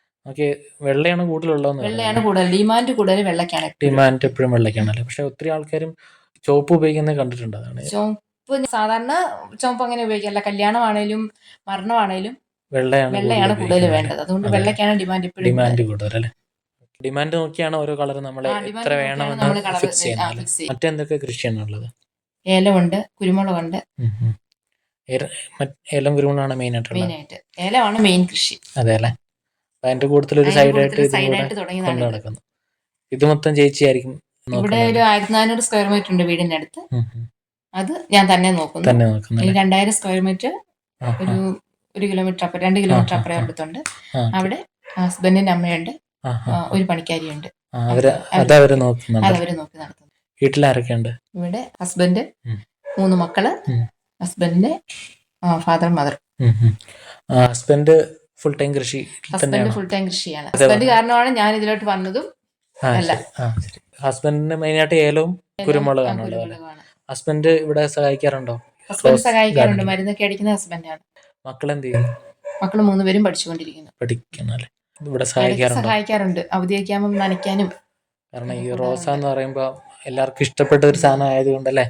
വെള്ളയാണ് കൂടുതലുള്ളതെന്ന് വെള്ളയാണ് കൂടുതൽ. ഡിമാൻഡ് കൂടുതൽ വെള്ളക്കാണ്. ഡിമാൻഡ് എപ്പോഴും വെള്ളയ്ക്കാണല്ലേ പക്ഷെ ഒത്തിരി ആൾക്കാരും ചോപ്പ് ഉപയോഗിക്കുന്നത് കണ്ടിട്ടുണ്ട് അതാണ്. ചുവപ്പ് സാധാരണ ചോപ്പ് അങ്ങനെ ഉപയോഗിക്കാറില്ല. കല്യാണമാണേലും മരണമാണേലും വെള്ളയാണ് വെള്ളയാണ് കൂടുതൽ വേണ്ടത്. അതുകൊണ്ട് വെള്ളക്കാണ് ഡിമാൻഡ് ഡിമാൻഡ് കൂടുതൽ അല്ലേ? ഡിമാൻഡ് നോക്കിയാണ് ഓരോ കളർ നമ്മൾ ആ, demand എത്ര നോക്കിയാണ് വേണമെന്ന് നമ്മൾ colour ഫിക്സ് ചെയ്യുന്നത് ആ, അല്ലേ? fix ചെയ്യും. മറ്റെന്തൊക്കെ കൃഷിയാണ് ഉള്ളത് ഏലമുണ്ട് കുരുമുളകുണ്ട്. ഉം, ഉം. ഏര- മറ്റ് ഏലം കുരുമുളകാണ് മെയിൻ ആയിട്ടുള്ളത്. മെയിനായിട്ട്. ഏലമാണ് മെയിൻ കൃഷി. അതെ അല്ലേ? അപ്പൊ അതിന്റെ കൂടുതൽ ഒരു അതിന്റെ സൈഡായിട്ട് കൂട്ടത്തിൽ ഇത് കൂടെ സൈഡായിട്ട് തുടങ്ങിയതാണ് ഇത്. നടക്കുന്നു ഇത് മൊത്തം ചേച്ചിയായിരിക്കും ഇവിടെ നോക്കുന്നത്. ഒരു ആയിരത്തി നാനൂറ് സ്ക്വയർ മീറ്റർ ഉണ്ട് വീടിന്റെ അടുത്ത്. ഉം, ഉം. അത് ഞാൻ തന്നെ നോക്കുന്നു. തന്നെ ഇനി നോക്കുന്നത് രണ്ടായിരം സ്ക്വയർ മീറ്റർ ഒരു ഒരു കിലോമീറ്റർ അപ്പുറം രണ്ട് കിലോമീറ്റർ ആ, ആ, അപ്പുറം ആ. അടുത്തുണ്ട് അവിടെ ഹസ്ബൻഡിന്റെ അമ്മയുണ്ട്. ഒരു പണിക്കാരിയുണ്ട്. അതവര് നോക്കി നടത്തുന്നു വീട്ടിൽ ഉണ്ട് ഇവിടെ ഹസ്ബൻഡ് മൂന്ന് മക്കൾ. ഹസ്ബൻഡിന്റെ father mother husband full time കൃഷി ഹസ്ബൻഡ് ഫുൾ ടൈം കൃഷിയാണ്. ഹസ്ബൻഡ് കാരണമാണ് ഞാൻ ഇതിലോട്ട് വന്നതും അല്ല. ഹസ്ബൻഡിന് മെയിൻ ആയിട്ട് ഹസ്ബൻഡിന് മെയിനായിട്ട് ഏലവും കുരുമുളകാണ്. ഹസ്ബൻഡ് ഇവിടെ സഹായിക്കാറുണ്ടോ? ഹസ്ബൻഡ് സഹായിക്കാറുണ്ട്. മരുന്നൊക്കെ അടിക്കുന്ന ഹസ്ബൻഡാണ് മക്കളെന്ത് ചെയ്യും മക്കൾ മൂന്നുപേരും പഠിച്ചുകൊണ്ടിരിക്കുന്നു. പഠിക്കണം അല്ലേ ഇവിടെ സഹായിക്കാറുണ്ട്? അവധിയൊക്കെ ആകുമ്പോൾ നനയ്ക്കാനും. കാരണം ഈ. റോസ എന്ന് പറയുമ്പോൾ എല്ലാവർക്കും ഇഷ്ടപ്പെട്ട ഒരു സാധനം ആയതുകൊണ്ടല്ലേ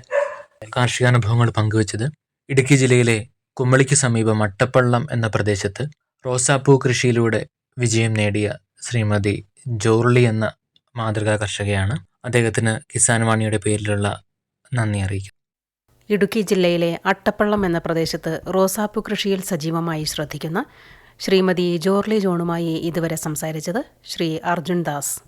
കാർഷികാനുഭവങ്ങൾ പങ്കുവച്ചത് ഇടുക്കി ജില്ലയിലെ കുമ്മളിക്ക് സമീപം അട്ടപ്പള്ളം എന്ന പ്രദേശത്ത് റോസാപ്പൂ കൃഷിയിലൂടെ വിജയം നേടിയ ശ്രീമതി ജോർലി എന്ന മാതൃകാ കർഷകയാണ് അദ്ദേഹത്തിന് കിസാൻ വാണിയുടെ പേരിലുള്ള നന്ദി അറിയിക്കുന്നു. ഇടുക്കി ജില്ലയിലെ അട്ടപ്പള്ളം എന്ന പ്രദേശത്ത് റോസാപ്പൂ കൃഷിയിൽ സജീവമായി ശ്രദ്ധിക്കുന്ന ശ്രീമതി ജോർലി ജോണുമായി ഇതുവരെ സംസാരിച്ചത് ശ്രീ അർജുൻ ദാസ്.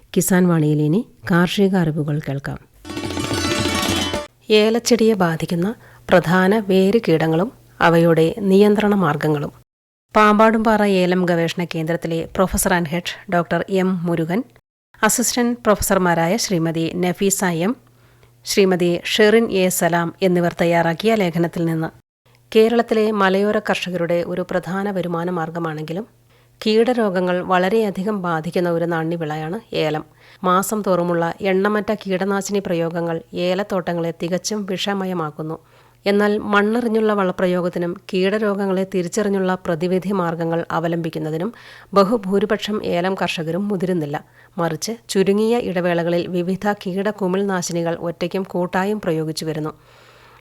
കിസാൻ വാണിയിൽ ഇനി കാർഷിക അറിവുകൾ കേൾക്കാം. ഏലച്ചെടിയെ ബാധിക്കുന്ന പ്രധാന വേര് കീടങ്ങളും അവയുടെ നിയന്ത്രണ മാർഗങ്ങളും. പാമ്പാടുംപാറ ഏലം ഗവേഷണ കേന്ദ്രത്തിലെ professor and head doctor M Murugan assistant പ്രൊഫസർമാരായ Shrimati Nafeesa M Shrimati Sherin A Salam എന്നിവർ തയ്യാറാക്കിയ ലേഖനത്തിൽ നിന്ന് കേരളത്തിലെ മലയോര കർഷകരുടെ ഒരു പ്രധാന വരുമാന മാർഗമാണെങ്കിലും കീടരോഗങ്ങൾ വളരെയധികം ബാധിക്കുന്ന ഒരു നാണ്യവിളയാണ് ഏലം. മാസം തോറുമുള്ള എണ്ണമറ്റ കീടനാശിനി പ്രയോഗങ്ങൾ ഏലത്തോട്ടങ്ങളെ തികച്ചും വിഷമയമാക്കുന്നു. എന്നാൽ മണ്ണെറിഞ്ഞുള്ള വളപ്രയോഗത്തിനും കീടരോഗങ്ങളെ തിരിച്ചറിഞ്ഞുള്ള പ്രതിവിധി മാർഗങ്ങൾ അവലംബിക്കുന്നതിനും ബഹുഭൂരിപക്ഷം ഏലം കർഷകരും മുതിരുന്നില്ല. മറിച്ച് ചുരുങ്ങിയ ഇടവേളകളിൽ വിവിധ കീടകുമിൾനാശിനികൾ ഒറ്റയ്ക്കും കൂട്ടായും പ്രയോഗിച്ചു വരുന്നു.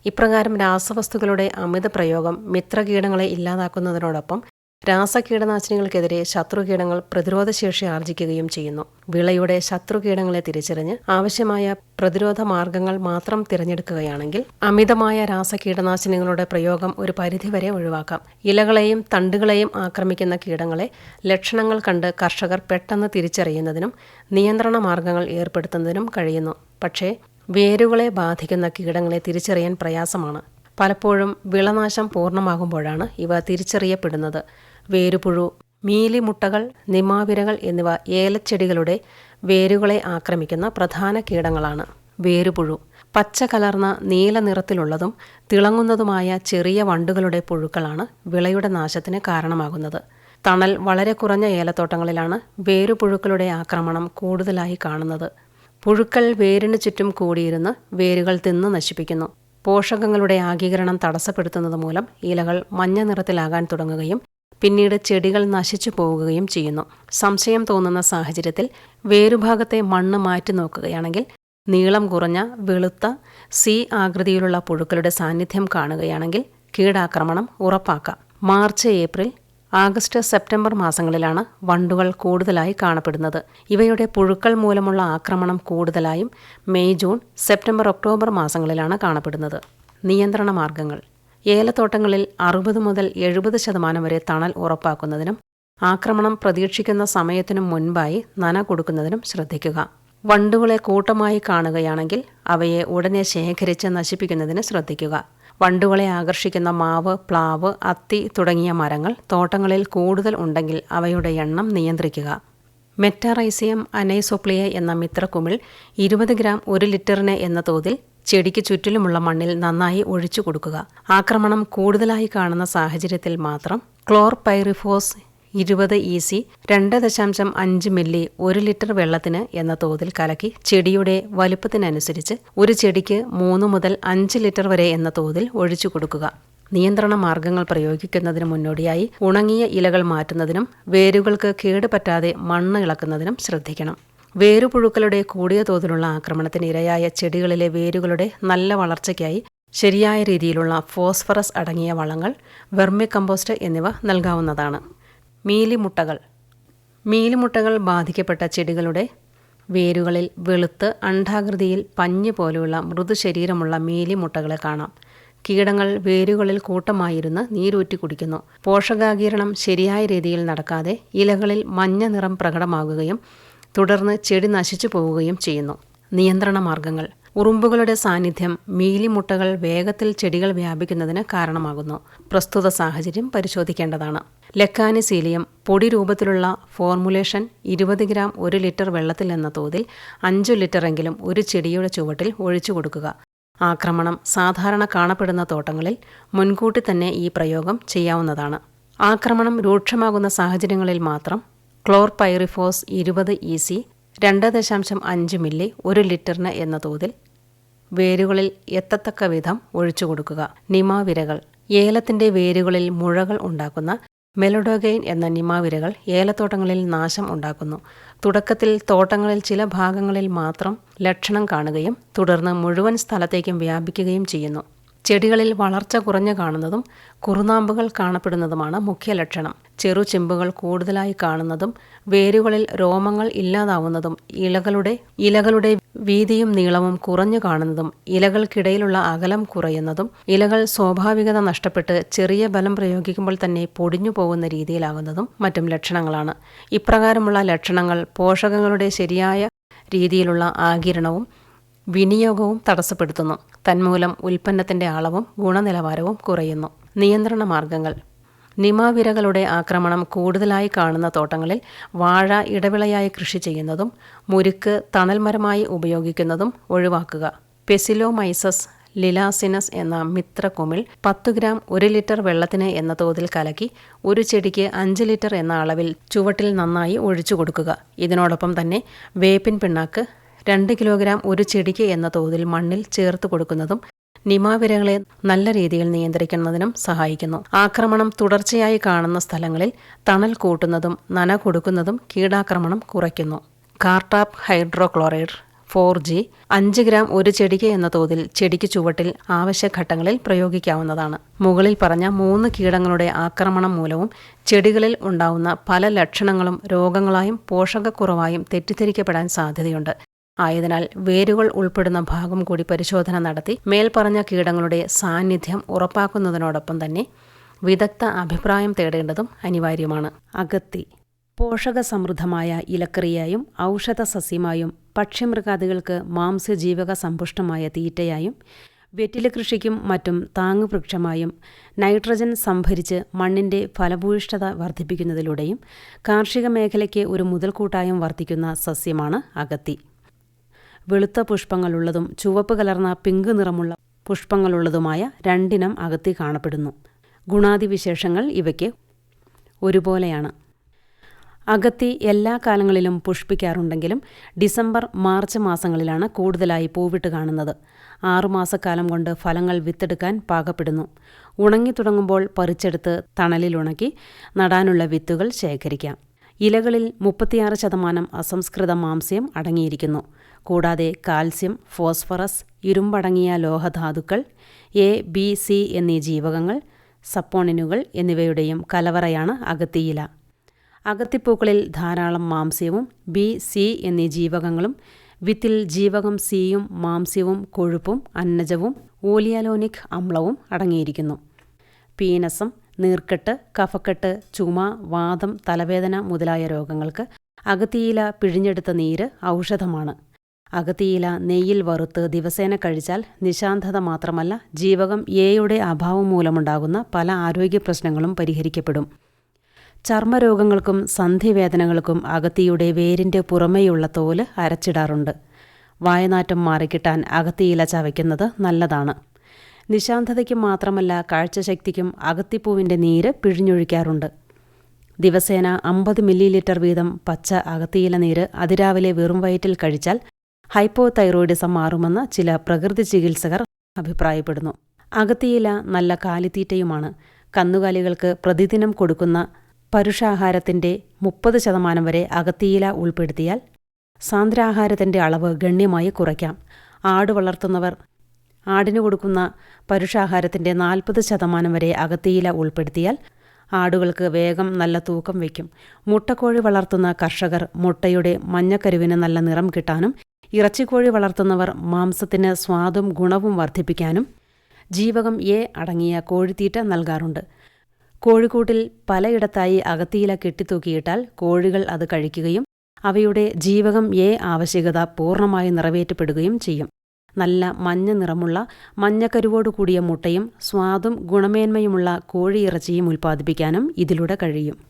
ഇപ്രകാരം രാസവസ്തുക്കളുടെ അമിത പ്രയോഗം മിത്രകീടങ്ങളെ ഇല്ലാതാക്കുന്നതിനോടൊപ്പം രാസകീടനാശിനികൾക്കെതിരെ ശത്രുകീടങ്ങൾ പ്രതിരോധശേഷി ആർജിക്കുകയും ചെയ്യുന്നു. വിളയുടെ ശത്രുകീടങ്ങളെ തിരിച്ചറിഞ്ഞ് ആവശ്യമായ പ്രതിരോധ മാർഗങ്ങൾ മാത്രം തിരഞ്ഞെടുക്കുകയാണെങ്കിൽ അമിതമായ രാസകീടനാശിനികളുടെ പ്രയോഗം ഒരു പരിധിവരെ ഒഴിവാക്കാം. ഇലകളെയും തണ്ടുകളെയും ആക്രമിക്കുന്ന കീടങ്ങളെ ലക്ഷണങ്ങൾ കണ്ട് കർഷകർ പെട്ടെന്ന് തിരിച്ചറിയുന്നതിനും നിയന്ത്രണ മാർഗങ്ങൾ ഏർപ്പെടുത്തുന്നതിനും കഴിയുന്നു. പക്ഷേ വേരുകളെ ബാധിക്കുന്ന കീടങ്ങളെ തിരിച്ചറിയാൻ പ്രയാസമാണ്. പലപ്പോഴും വിളനാശം പൂർണമാകുമ്പോഴാണ് ഇവ തിരിച്ചറിയപ്പെടുന്നത്. വേരുപുഴു മീലിമുട്ടകൾ നിമാവിരകൾ എന്നിവ ഏലച്ചെടികളുടെ വേരുകളെ ആക്രമിക്കുന്ന പ്രധാന കീടങ്ങളാണ് വേരുപുഴു. പച്ച കലർന്ന നീല നിറത്തിലുള്ളതും തിളങ്ങുന്നതുമായ ചെറിയ വണ്ടുകളുടെ പുഴുക്കളാണ് വിളയുടെ നാശത്തിന് കാരണമാകുന്നത്. തണൽ വളരെ കുറഞ്ഞ ഏലത്തോട്ടങ്ങളിലാണ് വേരുപുഴുക്കളുടെ ആക്രമണം കൂടുതലായി കാണുന്നത്. പുഴുക്കൾ വേരിന് ചുറ്റും കൂടിയിരുന്ന് വേരുകൾ തിന്ന് നശിപ്പിക്കുന്നു. പോഷകങ്ങളുടെ ആഗീകരണം തടസ്സപ്പെടുത്തുന്നത് മൂലം ഇലകൾ മഞ്ഞ നിറത്തിലാകാൻ തുടങ്ങുകയും പിന്നീട് ചെടികൾ നശിച്ചു പോവുകയും ചെയ്യുന്നു. സംശയം തോന്നുന്ന സാഹചര്യത്തിൽ വേരുഭാഗത്തെ മണ്ണ് മാറ്റി നോക്കുകയാണെങ്കിൽ നീളം കുറഞ്ഞ വെളുത്ത സി ആകൃതിയിലുള്ള പുഴുക്കളുടെ സാന്നിധ്യം കാണുകയാണെങ്കിൽ കീടാക്രമണം ഉറപ്പാക്കാം. മാർച്ച് ഏപ്രിൽ ആഗസ്റ്റ് സെപ്റ്റംബർ മാസങ്ങളിലാണ് വണ്ടുകൾ കൂടുതലായി കാണപ്പെടുന്നത്. ഇവയുടെ പുഴുക്കൾ മൂലമുള്ള ആക്രമണം കൂടുതലായും മെയ് ജൂൺ സെപ്റ്റംബർ ഒക്ടോബർ മാസങ്ങളിലാണ് കാണപ്പെടുന്നത്. നിയന്ത്രണ മാർഗങ്ങൾ. ഏലത്തോട്ടങ്ങളിൽ അറുപത് മുതൽ എഴുപത് ശതമാനം വരെ തണൽ ഉറപ്പാക്കുന്നതിനും ആക്രമണം പ്രതീക്ഷിക്കുന്ന സമയത്തിനും മുൻപായി നന കൊടുക്കുന്നതിനും ശ്രദ്ധിക്കുക. വണ്ടുകളെ കൂട്ടമായി കാണുകയാണെങ്കിൽ അവയെ ഉടനെ ശേഖരിച്ച് നശിപ്പിക്കുന്നതിന് ശ്രദ്ധിക്കുക. വണ്ടുകളെ ആകർഷിക്കുന്ന മാവ് പ്ലാവ് അത്തി തുടങ്ങിയ മരങ്ങൾ തോട്ടങ്ങളിൽ കൂടുതൽ ഉണ്ടെങ്കിൽ അവയുടെ എണ്ണം നിയന്ത്രിക്കുക. മെറ്റാറൈസിയം അനൈസോപ്ലിയ എന്ന മിത്രക്കുമിൾ ഇരുപത് ഗ്രാം ഒരു ലിറ്ററിന് എന്ന തോതിൽ ചെടിക്ക് ചുറ്റിലുമുള്ള മണ്ണിൽ നന്നായി ഒഴിച്ചു കൊടുക്കുക. ആക്രമണം കൂടുതലായി കാണുന്ന സാഹചര്യത്തിൽ മാത്രം ക്ലോർ പൈറിഫോസ് ഇരുപത് ഇ സി രണ്ട് ദശാംശം അഞ്ച് മില്ലി ഒരു ലിറ്റർ വെള്ളത്തിന് എന്ന തോതിൽ കലക്കി ചെടിയുടെ വലുപ്പത്തിനനുസരിച്ച് ഒരു ചെടിക്ക് മൂന്ന് മുതൽ അഞ്ച് ലിറ്റർ വരെ എന്ന തോതിൽ ഒഴിച്ചു കൊടുക്കുക. നിയന്ത്രണ മാർഗങ്ങൾ പ്രയോഗിക്കുന്നതിന് മുന്നോടിയായി ഉണങ്ങിയ ഇലകൾ മാറ്റുന്നതിനും വേരുകൾക്ക് കേടുപറ്റാതെ മണ്ണ് ഇളക്കുന്നതിനും ശ്രദ്ധിക്കണം. വേരുപുഴുക്കളുടെ കൂടിയ തോതിലുള്ള ആക്രമണത്തിന് ഇരയായ ചെടികളിലെ വേരുകളുടെ നല്ല വളർച്ചയ്ക്കായി ശരിയായ രീതിയിലുള്ള ഫോസ്ഫറസ് അടങ്ങിയ വളങ്ങൾ വെർമി കമ്പോസ്റ്റ് എന്നിവ നൽകാവുന്നതാണ്. മീലിമുട്ടകൾ. മീലിമുട്ടകൾ ബാധിക്കപ്പെട്ട ചെടികളുടെ വേരുകളിൽ വെളുത്ത് അണ്ഡാകൃതിയിൽ പഞ്ഞ് പോലെയുള്ള മൃദുശരീരമുള്ള മീലിമുട്ടകളെ കാണാം. കീടങ്ങൾ വേരുകളിൽ കൂട്ടമായിരുന്ന് നീരൂറ്റി കുടിക്കുന്നു. പോഷകാകീരണം ശരിയായ രീതിയിൽ നടക്കാതെ ഇലകളിൽ മഞ്ഞ നിറം പ്രകടമാകുകയും തുടർന്ന് ചെടി നശിച്ചു പോവുകയും ചെയ്യുന്നു. നിയന്ത്രണ മാർഗങ്ങൾ. ഉറുമ്പുകളുടെ സാന്നിധ്യം മീലിമുട്ടകൾ വേഗത്തിൽ ചെടികൾ വ്യാപിക്കുന്നതിന് കാരണമാകുന്നു. പ്രസ്തുത സാഹചര്യം പരിശോധിക്കേണ്ടതാണ്. ലെക്കാനിസീലിയം പൊടി രൂപത്തിലുള്ള ഫോർമുലേഷൻ ഇരുപത് ഗ്രാം ഒരു ലിറ്റർ വെള്ളത്തിൽ എന്ന തോതിൽ അഞ്ചു ലിറ്ററെങ്കിലും ഒരു ചെടിയുടെ ചുവട്ടിൽ ഒഴിച്ചു കൊടുക്കുക. ആക്രമണം സാധാരണ കാണപ്പെടുന്ന തോട്ടങ്ങളിൽ മുൻകൂട്ടി തന്നെ ഈ പ്രയോഗം ചെയ്യാവുന്നതാണ്. ആക്രമണം രൂക്ഷമാകുന്ന സാഹചര്യങ്ങളിൽ മാത്രം ക്ലോർപൈറിഫോസ് ഇരുപത് ഇ സി രണ്ട് ദശാംശം അഞ്ച് മില്ലി ഒരു ലിറ്ററിന് എന്ന തോതിൽ വേരുകളിൽ എത്തത്തക്ക വിധം ഒഴിച്ചു കൊടുക്കുക. നിമാവിരകൾ. ഏലത്തിന്റെ വേരുകളിൽ മുഴകൾ ഉണ്ടാക്കുന്ന മെലഡോഗെയിൻ എന്ന നിമാവിരകൾ ഏലത്തോട്ടങ്ങളിൽ നാശം ഉണ്ടാക്കുന്നു. തുടക്കത്തിൽ തോട്ടങ്ങളിൽ ചില ഭാഗങ്ങളിൽ മാത്രം ലക്ഷണം കാണുകയും തുടർന്ന് മുഴുവൻ സ്ഥലത്തേക്കും വ്യാപിക്കുകയും ചെയ്യുന്നു. ചെടികളിൽ വളർച്ച കുറഞ്ഞു കാണുന്നതും കുറുനാമ്പുകൾ കാണപ്പെടുന്നതുമാണ് മുഖ്യ ലക്ഷണം. ചെറു ചെമ്പുകൾ കൂടുതലായി കാണുന്നതും വേരുകളിൽ രോമങ്ങൾ ഇല്ലാതാവുന്നതും ഇലകളുടെ ഇലകളുടെ വീതിയും നീളവും കുറഞ്ഞു കാണുന്നതും ഇലകൾക്കിടയിലുള്ള അകലം കുറയുന്നതും ഇലകൾ സ്വാഭാവികത നഷ്ടപ്പെട്ട് ചെറിയ ബലം പ്രയോഗിക്കുമ്പോൾ തന്നെ പൊടിഞ്ഞു പോകുന്ന രീതിയിലാകുന്നതും മറ്റും ലക്ഷണങ്ങളാണ്. ഇപ്രകാരമുള്ള ലക്ഷണങ്ങൾ പോഷകങ്ങളുടെ ശരിയായ രീതിയിലുള്ള ആകിരണവും വിനിയോഗവും തടസ്സപ്പെടുത്തുന്നു. തന്മൂലം ഉൽപ്പന്നത്തിന്റെ അളവും ഗുണനിലവാരവും കുറയുന്നു. നിയന്ത്രണ മാർഗങ്ങൾ. നിമാവിരകളുടെ ആക്രമണം കൂടുതലായി കാണുന്ന തോട്ടങ്ങളിൽ വാഴ ഇടവിളയായി കൃഷി ചെയ്യുന്നതും മുരുക്ക് തണൽമരമായി ഉപയോഗിക്കുന്നതും ഒഴിവാക്കുക. പെസിലോമൈസസ് ലിലാസിനസ് എന്ന മിത്രകുമിൾ പത്ത് ഗ്രാം ഒരു ലിറ്റർ വെള്ളത്തിന് എന്ന തോതിൽ കലക്കി ഒരു ചെടിക്ക് അഞ്ച് ലിറ്റർ എന്ന അളവിൽ ചുവട്ടിൽ നന്നായി ഒഴിച്ചു കൊടുക്കുക. ഇതിനോടൊപ്പം തന്നെ വേപ്പിൻ പിണ്ണാക്ക് രണ്ട് കിലോഗ്രാം ഒരു ചെടിക്ക് എന്ന തോതിൽ മണ്ണിൽ ചേർത്ത് കൊടുക്കുന്നതും നിമാവിരകളെ നല്ല രീതിയിൽ നിയന്ത്രിക്കുന്നതിനും സഹായിക്കുന്നു. ആക്രമണം തുടർച്ചയായി കാണുന്ന സ്ഥലങ്ങളിൽ തണൽ കൂട്ടുന്നതും നന കൊടുക്കുന്നതും കീടാക്രമണം കുറയ്ക്കുന്നു. കാർട്ടാപ്പ് ഹൈഡ്രോക്ലോറൈഡ് ഫോർ ജി അഞ്ച് ഗ്രാം ഒരു ചെടിക്ക് എന്ന തോതിൽ ചെടിക്ക് ചുവട്ടിൽ ആവശ്യഘട്ടങ്ങളിൽ പ്രയോഗിക്കാവുന്നതാണ്. മുകളിൽ പറഞ്ഞ മൂന്ന് കീടങ്ങളുടെ ആക്രമണം മൂലവും ചെടികളിൽ ഉണ്ടാവുന്ന പല ലക്ഷണങ്ങളും രോഗങ്ങളായും പോഷകക്കുറവായും തെറ്റിദ്ധരിക്കപ്പെടാൻ സാധ്യതയുണ്ട്. ആയതിനാൽ വേരുകൾ ഉൾപ്പെടുന്ന ഭാഗം കൂടി പരിശോധന നടത്തി മേൽപ്പറഞ്ഞ കീടങ്ങളുടെ സാന്നിധ്യം ഉറപ്പാക്കുന്നതിനോടൊപ്പം തന്നെ വിദഗ്ധ അഭിപ്രായം തേടേണ്ടതും അനിവാര്യമാണ്. അകത്തി പോഷക സമൃദ്ധമായ ഇലക്കറിയായും ഔഷധ സസ്യമായും പക്ഷിമൃഗാദികൾക്ക് മാംസ്യജീവക സമ്പുഷ്ടമായ തീറ്റയായും വെറ്റില കൃഷിക്കും മറ്റും താങ്ങുവൃക്ഷമായും നൈട്രജൻ സംഭരിച്ച് മണ്ണിന്റെ ഫലഭൂയിഷ്ഠത വർദ്ധിപ്പിക്കുന്നതിലൂടെയും കാർഷിക മേഖലയ്ക്ക് ഒരു മുതൽക്കൂട്ടായും വർദ്ധിക്കുന്ന സസ്യമാണ് അഗത്തി. വെളുത്ത പുഷ്പങ്ങളുള്ളതും ചുവപ്പ് കലർന്ന പിങ്ക് നിറമുള്ള പുഷ്പങ്ങളുള്ളതുമായ രണ്ടിനം അകത്തി കാണപ്പെടുന്നു. ഗുണാതിവിശേഷങ്ങൾ ഇവയ്ക്ക് ഒരുപോലെയാണ്. അകത്തി എല്ലാ കാലങ്ങളിലും പുഷ്പിക്കാറുണ്ടെങ്കിലും ഡിസംബർ മാർച്ച് മാസങ്ങളിലാണ് കൂടുതലായി പൂവിട്ട് കാണുന്നത്. ആറുമാസക്കാലം കൊണ്ട് ഫലങ്ങൾ വിത്തെടുക്കാൻ പാകപ്പെടുന്നു. ഉണങ്ങി തുടങ്ങുമ്പോൾ പറിച്ചെടുത്ത് തണലിലുണക്കി നടാനുള്ള വിത്തുകൾ ശേഖരിക്കാം. ഇലകളിൽ മുപ്പത്തിയാറ് ശതമാനം അസംസ്കൃത മാംസ്യം അടങ്ങിയിരിക്കുന്നു. കൂടാതെ കാൽസ്യം ഫോസ്ഫറസ് ഇരുമ്പടങ്ങിയ ലോഹധാതുക്കൾ എ ബി സി എന്നീ ജീവകങ്ങൾ സപ്പോണിനുകൾ എന്നിവയുടെയും കലവറയാണ് അകത്തിയില. അകത്തിപ്പൂക്കളിൽ ധാരാളം മാംസ്യവും ബി സി എന്നീ ജീവകങ്ങളും വിത്തിൽ ജീവകം സിയും മാംസ്യവും കൊഴുപ്പും അന്നജവും ഓലിയാലോനിക് അമ്ലവും അടങ്ങിയിരിക്കുന്നു. പീനസം നീർക്കെട്ട് കഫക്കെട്ട് ചുമ വാദം തലവേദന മുതലായ രോഗങ്ങൾക്ക് അകത്തിയില പിഴിഞ്ഞെടുത്ത നീര് ഔഷധമാണ്. അകത്തിയില നെയ്യിൽ വറുത്ത് ദിവസേന കഴിച്ചാൽ നിശാന്തത മാത്രമല്ല ജീവകം എയുടെ അഭാവം മൂലമുണ്ടാകുന്ന പല ആരോഗ്യ പ്രശ്നങ്ങളും പരിഹരിക്കപ്പെടും. ചർമ്മരോഗങ്ങൾക്കും സന്ധിവേദനകൾക്കും അകത്തിയുടെ വേരിന്റെ പുറമേയുള്ള തോൽ അരച്ചിടാറുണ്ട്. വായനാറ്റം മാറിക്കിട്ടാൻ അകത്തിയില ചവയ്ക്കുന്നത് നല്ലതാണ്. നിശാന്തതയ്ക്ക് മാത്രമല്ല കാഴ്ചശക്തിക്കും അകത്തിപ്പൂവിന്റെ നീര് പിഴിഞ്ഞൊഴിക്കാറുണ്ട്. ദിവസേന അമ്പത് മില്ലി ലിറ്റർ വീതം പച്ച അകത്തിയില നീര് അതിരാവിലെ വെറും വയറ്റിൽ കഴിച്ചാൽ ഹൈപ്പോ തൈറോയിഡിസം മാറുമെന്ന് ചില പ്രകൃതി ചികിത്സകർ അഭിപ്രായപ്പെടുന്നു. അകത്തിയില നല്ല കാലിത്തീറ്റയുമാണ്. കന്നുകാലികൾക്ക് പ്രതിദിനം കൊടുക്കുന്ന പരുഷാഹാരത്തിന്റെ മുപ്പത് ശതമാനം വരെ അകത്തിയില ഉൾപ്പെടുത്തിയാൽ സാന്ദ്രാഹാരത്തിന്റെ അളവ് ഗണ്യമായി കുറയ്ക്കാം. ആട് വളർത്തുന്നവർ ആടിന് കൊടുക്കുന്ന പരുഷാഹാരത്തിന്റെ നാൽപ്പത് ശതമാനം വരെ അകത്തിയില ഉൾപ്പെടുത്തിയാൽ ആടുകൾക്ക് വേഗം നല്ല തൂക്കം വയ്ക്കും. മുട്ടക്കോഴി വളർത്തുന്ന കർഷകർ മുട്ടയുടെ മഞ്ഞക്കരുവിന് നല്ല നിറം കിട്ടാനും ഇറച്ചിക്കോഴി വളർത്തുന്നവർ മാംസത്തിന് സ്വാദും ഗുണവും വർദ്ധിപ്പിക്കാനും ജീവകം എ അടങ്ങിയ കോഴിത്തീറ്റ നൽകാറുണ്ട്. കോഴിക്കൂട്ടിൽ പലയിടത്തായി അകത്തിയില കെട്ടിത്തൂക്കിയിട്ടാൽ കോഴികൾ അത് കഴിക്കുകയും അവയുടെ ജീവകം എ ആവശ്യകത പൂർണമായി നിറവേറ്റപ്പെടുകയും ചെയ്യും. നല്ല മഞ്ഞ നിറമുള്ള മഞ്ഞക്കരുവോടു കൂടിയ മുട്ടയും സ്വാദും ഗുണമേന്മയുമുള്ള കോഴിയിറച്ചിയും ഉൽപ്പാദിപ്പിക്കാനും ഇതിലൂടെ കഴിയും.